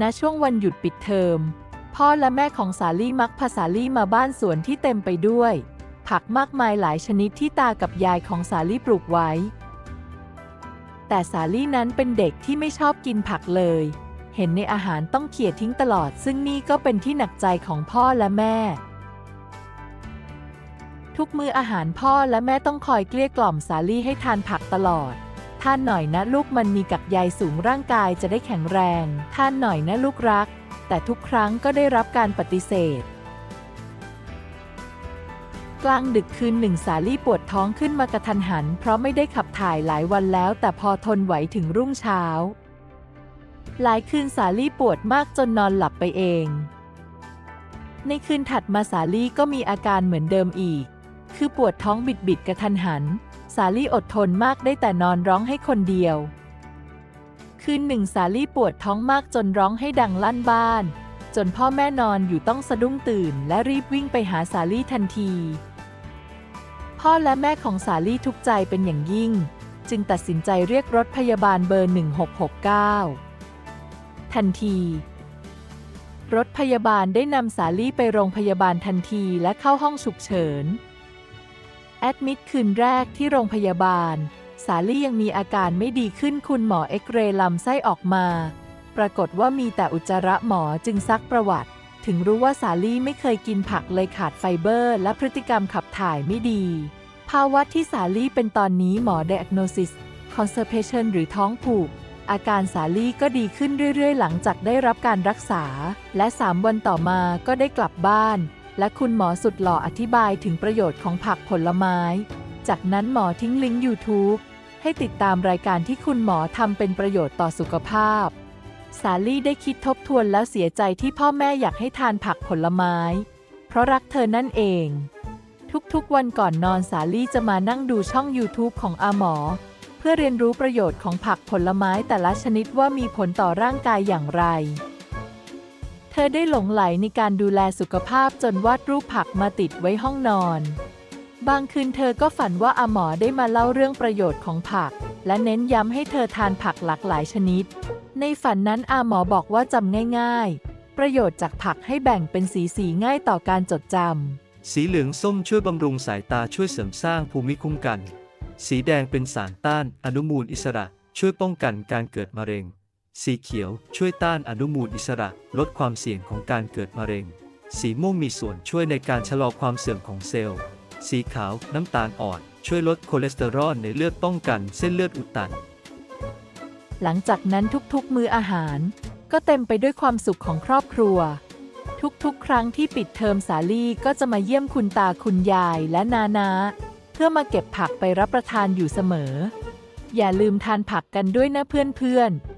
ณช่วงวันหยุดปิดเทอม พ่อและแม่ของสาลี่มักพาสาลี่มาบ้านสวนที่เต็มไปด้วย ผักมากมายหลายชนิดที่ตากับยายของสาลี่ปลูกไว้ แต่สาลี่นั้นเป็นเด็กที่ไม่ชอบกินผักเลย เห็นในอาหารต้องเขี่ยทิ้งตลอด ซึ่งนี่ก็เป็นที่หนักใจของพ่อและแม่ ทุกมื้ออาหารพ่อและแม่ต้องคอยเกลี้ยกล่อมสาลี่ให้ทานผักตลอด ท่านหน่อยนะลูกมันมีกักใยสูงร่างกายจะได้แข็งแรง ท่านหน่อยนะลูกรัก แต่ทุกครั้งก็ได้รับการปฏิเสธ กลางดึกคืนหนึ่งสาลี่ปวดท้องขึ้นมากระทันหัน เพราะไม่ได้ขับถ่ายหลายวันแล้ว แต่พอทนไหวถึงรุ่งเช้า หลายคืนสาลี่ปวดมากจนนอนหลับไปเอง ในคืนถัดมาสาลี่ก็มีอาการเหมือนเดิมอีก คือปวดท้องบิดบิดๆกระทันหัน สาลี่อดทนมากได้แต่นอนร้องให้คนเดียว คืนหนึ่งสาลี่ปวดท้องมากจนร้องให้ดังลั่นบ้าน จนพ่อแม่นอนอยู่ต้องสะดุ้งตื่น และรีบวิ่งไปหาสาลี่ทันที พ่อและแม่ของสาลี่ทุกใจเป็นอย่างยิ่ง จึงตัดสินใจเรียกรถพยาบาลเบอร์ 1669 ทันทีรถพยาบาลได้นำสาลี่ไปโรงพยาบาลทันทีและเข้าห้องฉุกเฉิน แอดมิดคืนแรกที่โรงพยาบาล สาลี่ยังมีอาการไม่ดีขึ้นคุณหมอเอ็กเรย์ลำไส้ออกมา ปรากฏว่ามีแต่อุจจาระหมอจึงซักประวัติ ถึงรู้ว่าสาลี่ไม่เคยกินผักเลยขาดไฟเบอร์ และพฤติกรรมขับถ่ายไม่ดี ภาวะที่สาลี่เป็นตอนนี้หมอ diagnosis constipation หรือท้องผูกอาการสาลี่ก็ดีขึ้นเรื่อย ๆ หลังจากได้รับการรักษา และ 3 วันต่อมาก็ได้กลับบ้าน และคุณหมอสุดหล่ออธิบายถึงประโยชน์ของผักผลไม้ จากนั้นหมอทิ้งลิงก์ YouTube ให้ติดตามรายการที่คุณหมอทำเป็นประโยชน์ต่อสุขภาพ สาลี่ได้คิดทบทวนแล้วเสียใจที่พ่อแม่อยากให้ทานผักผลไม้ เพราะรักเธอนั่นเอง ทุกๆวันก่อนนอนสาลี่จะมานั่งดูช่อง YouTube ของอาหมอ เพื่อเรียนรู้ประโยชน์ของผักผลไม้แต่ละชนิดว่ามีผลต่อร่างกายอย่างไร เธอได้หลงไหลในการดูแลสุขภาพจนวาดรูปผักมาติดไว้ห้องนอน บางคืนเธอก็ฝันว่าอาหมอได้มาเล่าเรื่องประโยชน์ของผัก และเน้นย้ำให้เธอทานผักหลากหลายชนิด ในฝันนั้นอาหมอบอกว่าจำง่าย ๆ ประโยชน์จากผักให้แบ่งเป็นสีสีๆง่ายต่อการจดจำ สีเหลืองส้มช่วยบำรุงสายตาช่วยเสริมสร้างภูมิคุ้มกัน สีแดงเป็นสารต้านอนุมูลอิสระช่วยป้องกันการเกิดมะเร็ง สีเขียวช่วยต้านอนุมูลอิสระ ลดความเสี่ยงของการเกิดมะเร็ง สีม่วงมีส่วนช่วยในการชะลอความเสื่อมของเซลล์ สีขาวน้ำตาลอ่อน ช่วยลดคอเลสเตอรอลในเลือดป้องกันเส้นเลือดอุดตัน หลังจากนั้นทุกๆ มื้ออาหาร ก็เต็มไปด้วยความสุขของครอบครัว ทุกๆ ครั้งที่ปิดเทอมสาลี่ก็จะมาเยี่ยมคุณตาคุณยายและนานา เพื่อมาเก็บผักไปรับประทานอยู่เสมอ อย่าลืมทานผักกันด้วยนะเพื่อนๆ